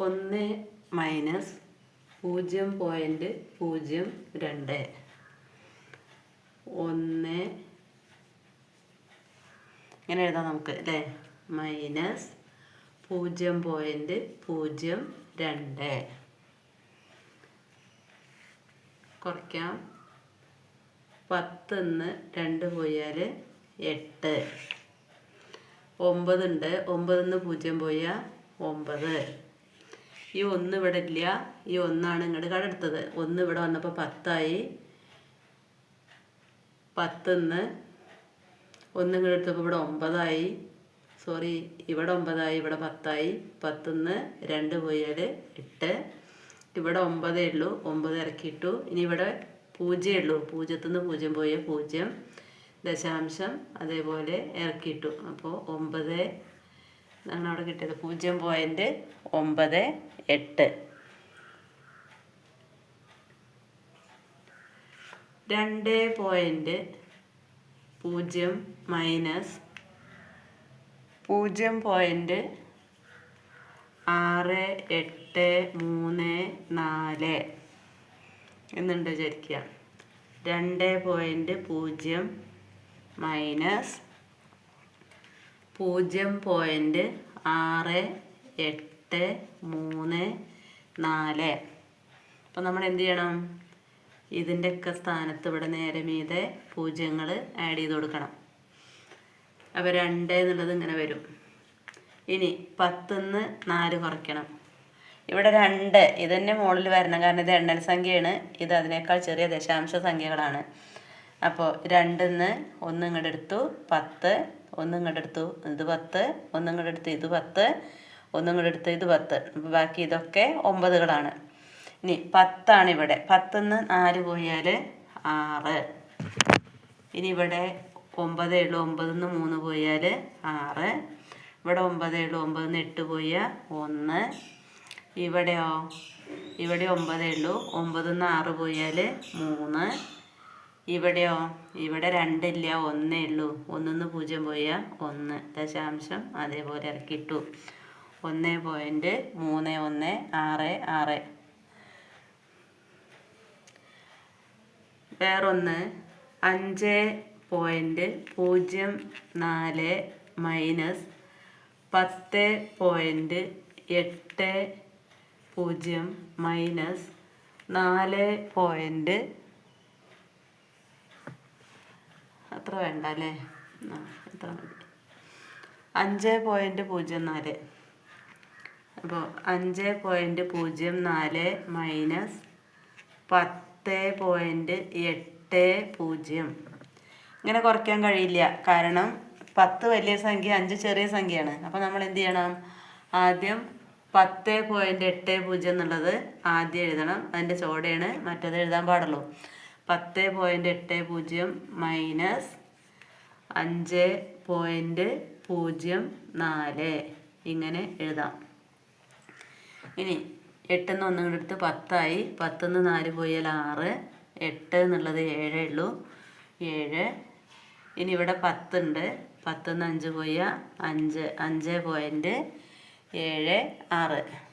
ഒന്ന് മൈനസ് പൂജ്യം പോയിന്റ് പൂജ്യം രണ്ട്. ഒന്ന് ഇങ്ങനെ എഴുതാം നമുക്ക് അല്ലേ? മൈനസ് പൂജ്യം പോയിന്റ് പൂജ്യം രണ്ട്. കുറയ്ക്കാം. പത്തിന്ന് രണ്ട് പോയാൽ എട്ട്. ഒമ്പതുണ്ട്. ഒമ്പതിന്ന് പൂജ്യം പോയാൽ ഒമ്പത്. ഈ ഒന്ന് ഇവിടെ ഇല്ല ഈ ഒന്നാണ് ഇങ്ങോട്ട് കടെടുത്തത് ഒന്ന് ഇവിടെ വന്നപ്പോൾ പത്തായി. പത്തിന്ന് ഒന്ന് ഇങ്ങോട്ട് എടുത്തപ്പോൾ ഇവിടെ ഒമ്പതായി. സോറി ഇവിടെ ഒമ്പതായി ഇവിടെ പത്തായി. പത്തിന്ന് രണ്ട് പോയാൽ എട്ട്. ഇവിടെ ഒമ്പതേ ഉള്ളൂ ഒമ്പത് ഇറക്കിയിട്ടു ഇനി ഇവിടെ പൂജ്യമേ ഉള്ളൂ. പൂജ്യത്തിൽ നിന്ന് പൂജ്യം പോയ പൂജ്യം. ദശാംശം അതേപോലെ ഇറക്കിയിട്ടു അപ്പോൾ ഒമ്പത് എന്നാണ് അവിടെ കിട്ടിയത് പൂജ്യം പോയിന്റ് ഒമ്പത് എട്ട്. രണ്ട് പോയിന്റ് പൂജ്യം മൈനസ് പൂജ്യം പോയിന്റ് ആറ് എട്ട് മൂന്ന് നാല് എന്നുണ്ട് വിചാരിക്കുക. രണ്ട് പോയിന്റ് പൂജ്യം മൈനസ് പൂജ്യം പോയിന്റ് ആറ് എട്ട് മൂന്ന് നാല്. അപ്പം നമ്മൾ എന്ത് ചെയ്യണം? ഇതിന്റെയൊക്കെ സ്ഥാനത്ത് ഇവിടെ നേരെ മീതെ പൂജ്യങ്ങൾ ആഡ് ചെയ്ത് കൊടുക്കണം. അപ്പോൾ രണ്ട് എന്നുള്ളത് ഇങ്ങനെ വരും. ഇനി പത്തുനിന്ന് നാല് കുറയ്ക്കണം. ഇവിടെ രണ്ട്. ഇതന്നെ തന്നെ മുകളിൽ വരണം. കാരണം ഇത് എണ്ണൽ സംഖ്യയാണ്. ഇത് അതിനേക്കാൾ ചെറിയ ദശാംശ സംഖ്യകളാണ്. അപ്പോൾ രണ്ടിന്ന് ഒന്ന് ഇങ്ങോട്ട് എടുത്തു പത്ത് ഒന്ന് ഇങ്ങോട്ട് എടുത്തു ഇത് പത്ത് ഒന്ന് ഇങ്ങോട്ട് എടുത്തു ഇത് പത്ത് ഒന്ന് ഇങ്ങോട്ട് എടുത്തു ഇത് പത്ത്. ബാക്കി ഇതൊക്കെ ഒമ്പതുകളാണ്. ഇനി പത്താണ് ഇവിടെ പത്തുനിന്ന് നാല് പോയാൽ ആറ്. ഇനി ഇവിടെ ഒമ്പതേ ഉള്ളൂ ഒമ്പതിന്ന് മൂന്ന് പോയാൽ ആറ്. ഇവിടെ ഒമ്പതേ ഉള്ളൂ ഒമ്പതിന്ന് എട്ട് പോയാൽ ഒന്ന്. ഇവിടെയോ? ഇവിടെ ഒമ്പതേ ഉള്ളൂ ഒമ്പതിന്ന് ആറ് പോയാൽ മൂന്ന്. ഇവിടെയോ? ഇവിടെ രണ്ടില്ല ഒന്നേ ഉള്ളൂ. ഒന്നിന്ന് പൂജ്യം പോയാൽ ഒന്ന്. ദശാംശം അതേപോലെ ഇറക്കിയിട്ടു ഒന്ന് പോയിന്റ് മൂന്ന് ഒന്ന് ആറ് ആറ്. വേറൊന്ന്. അഞ്ച് പോയിന്റ് പൂജ്യം നാല് മൈനസ് പത്ത് പോയിന്റ് എട്ട് പൂജ്യം മൈനസ് നാല് പോയിന്റ് അത്ര വേണ്ട അല്ലേ എത്ര മതി. അഞ്ച് പോയിന്റ് പൂജ്യം നാല്. അപ്പോൾ അഞ്ച് പോയിന്റ് പൂജ്യം നാല് മൈനസ് പത്ത് പോയിന്റ് എട്ട് പൂജ്യം. ഇങ്ങനെ കുറയ്ക്കാൻ കഴിയില്ല. കാരണം പത്ത് വലിയ സംഖ്യ അഞ്ച് ചെറിയ സംഖ്യയാണ്. അപ്പോൾ നമ്മൾ എന്ത് ചെയ്യണം? ആദ്യം പത്ത് പോയിന്റ് എട്ട് പൂജ്യം എന്നുള്ളത് ആദ്യം എഴുതണം. അതിന്റെ ചോടയാണ് മറ്റേത് എഴുതാൻ പാടുള്ളൂ. പത്ത് പോയിന്റ് എട്ട് പൂജ്യം മൈനസ് അഞ്ച് പോയിന്റ് പൂജ്യം നാല്. ഇങ്ങനെ എഴുതാം. ഇനി എട്ടിന്ന് ഒന്നും കൂടെ എടുത്ത് പത്തായി. പത്തുനിന്ന് നാല് പോയാൽ ആറ്. എട്ട് എന്നുള്ളത് ഏഴേ ഉള്ളൂ. ഏഴ്. ഇനി ഇവിടെ പത്തുണ്ട്. പത്തുനിന്ന് അഞ്ച് പോയാൽ അഞ്ച്. അഞ്ച് പോയിന്റ് ഏഴ് ആറ്.